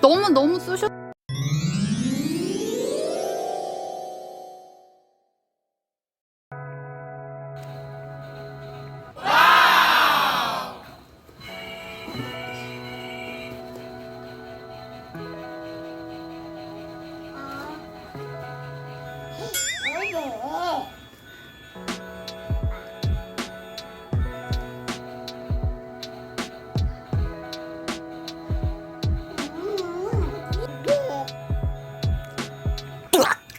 너무 너무 쑤셔.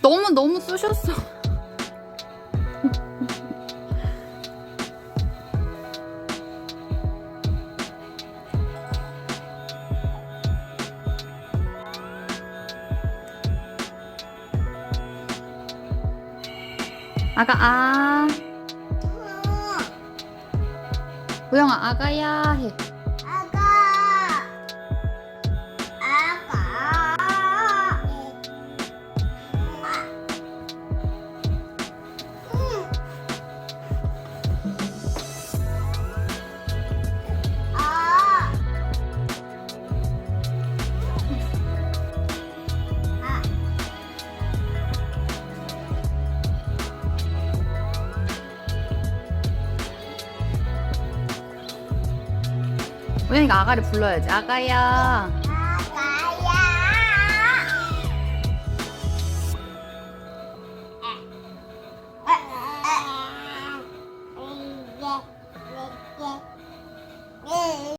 너무 너무 쑤셨어. 아가 아 우영아 아가야 해. 우영이가 아가를 불러야지. 아가야.